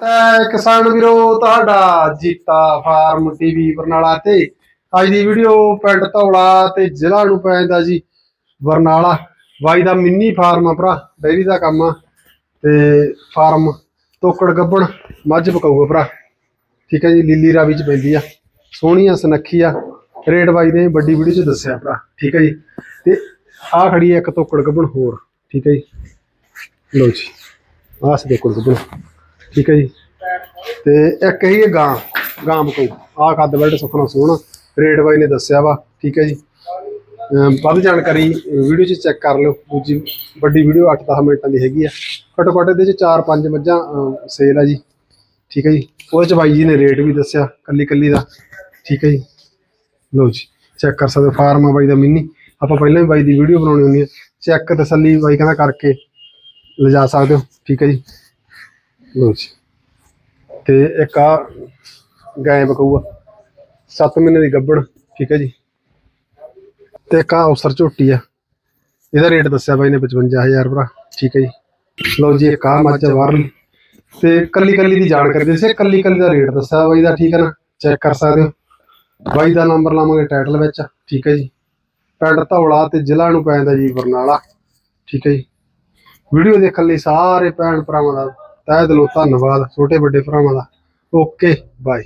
ਤਾਂ ਕਿਸਾਨ ਵੀਰੋ, ਤੁਹਾਡਾ ਜੀਤਾ ਫਾਰਮ ਟੀਵੀ ਬਰਨਾਲਾ ਤੇ ਅੱਜ ਦੀ ਵੀਡੀਓ ਪਿੰਡ ਧੌਲਾ ਤੇ ਜ਼ਿਲ੍ਹਾ ਨੂੰ ਪੈਂਦਾ ਜੀ, ਬਰਨਾਲਾ। ਬਾਈ ਦਾ ਮਿੰਨੀ ਫਾਰਮ ਆ ਭਰਾ ਡੈਰੀ ਦਾ ਕੰਮ ਆ ਤੇ ਫਾਰਮ ਤੋਕੜ ਗੱਬਣ ਮੱਝ ਪਕਾਊਗਾ ਭਰਾ। ਠੀਕ ਹੈ ਜੀ, ਲੀਲੀ ਰਾਵੀ ਚ ਪੈਂਦੀ ਆ, ਸੋਹਣੀ ਆ, ਸਨੱਖੀ ਆ। ਰੇਟ ਬਾਈ ਨੇ ਵੱਡੀ ਵੀਡੀਓ ਚ ਦੱਸਿਆ ਭਰਾ। ਠੀਕ ਹੈ ਜੀ, ਤੇ ਆ ਖੜੀ ਆ ਇੱਕ ਤੋਕੜ ਗੱਬਣ ਹੋਰ। ਠੀਕ ਹੈ ਜੀ। ਲਓ ਜੀ, ਆਹ ਸੀ ਤੋਕੜ ਗੱਬਣ। ਠੀਕ ਹੈ ਜੀ। ਤੇ ਇੱਕ ਹੈਗੀ ਹੈ ਗਾਂ ਗਾਂ ਬਕੂ ਆਹ ਕੱਦ ਬੈਲਟ ਸੁਖਣਾ ਸੋਹਣਾ ਰੇਟ ਬਾਈ ਨੇ ਦੱਸਿਆ ਵਾ ਠੀਕ ਹੈ ਜੀ। ਵੱਧ ਜਾਣਕਾਰੀ ਵੀਡੀਓ 'ਚ ਚੈੱਕ ਕਰ ਲਿਓ ਦੂਜੀ ਵੱਡੀ ਵੀਡੀਓ 8-10 ਮਿੰਟਾਂ ਦੀ ਹੈਗੀ ਆ। ਘੱਟੋ ਘੱਟ ਇਹਦੇ 'ਚ 4-5 ਮੱਝਾਂ ਸੇਲ ਆ ਜੀ ਠੀਕ ਹੈ ਜੀ। ਉਹਦੇ 'ਚ ਬਾਈ ਜੀ ਨੇ ਰੇਟ ਵੀ ਦੱਸਿਆ ਕੱਲੀ ਕੱਲੀ ਦਾ ਠੀਕ ਹੈ ਜੀ। ਲਓ ਜੀ ਚੈੱਕ ਕਰ ਸਕਦੇ ਹੋ, ਫਾਰਮ ਆ ਬਾਈ ਦਾ ਮਿੰਨੀ। ਆਪਾਂ ਪਹਿਲਾਂ ਵੀ ਬਾਈ ਦੀ ਵੀਡੀਓ ਬਣਾਉਣੀ ਹੁੰਦੀ ਹੈ ਚੈੱਕ ਤਸੱਲੀ ਬਾਈ ਕਹਿੰਦਾ ਕਰਕੇ ਲਿਜਾ ਸਕਦੇ ਹੋ ਠੀਕ ਹੈ ਜੀ। ਲਓ ਜੀ। ਤੇ ਇੱਕ ਆ ਗਾਂ ਬਕੂਆ 7 ਮਹੀਨੇ ਦੀ ਗੱਬੜ, ਠੀਕ ਹੈ ਜੀ। ਤੇ ਇੱਕ ਆ ਅਫਸਰ ਝੋਟੀ ਆ। ਇਹਦਾ ਰੇਟ ਦੱਸਿਆ ਬਾਈ ਨੇ 55000 ਭਰਾ, ਠੀਕ ਹੈ ਜੀ। ਲਓ ਜੀ, ਇੱਕ ਆ ਮੱਝ ਆ ਤੇ ਕੱਲੀ ਕੱਲੀ ਦੀ ਜਾਣਕਾਰੀ ਦੱਸੇ ਕੱਲੀ ਕੱਲੀ ਦਾ ਰੇਟ ਦੱਸਿਆ ਬਾਈ ਦਾ, ਠੀਕ ਹੈ ਨਾ। ਚੈੱਕ ਕਰ ਸਕਦੇ ਹੋ। ਬਾਈ ਦਾ ਨੰਬਰ ਲਾਵਾਂਗੇ ਟਾਈਟਲ ਵਿੱਚ, ਠੀਕ ਹੈ ਜੀ। ਪਿੰਡ ਧੌਲਾ ਤੇ ਜ਼ਿਲ੍ਹਾ ਨੂੰ ਪੈਂਦਾ ਜੀ ਬਰਨਾਲਾ, ਠੀਕ ਹੈ ਜੀ। ਵੀਡੀਓ ਦੇਖਣ ਲਈ ਸਾਰੇ ਭੈਣ ਭਰਾਵਾਂ ਦਾ ਤਹਿ ਦਿਲੋਂ ਧੰਨਵਾਦ ਛੋਟੇ ਵੱਡੇ ਭਰਾਵਾਂ ਦਾ। Okay bye.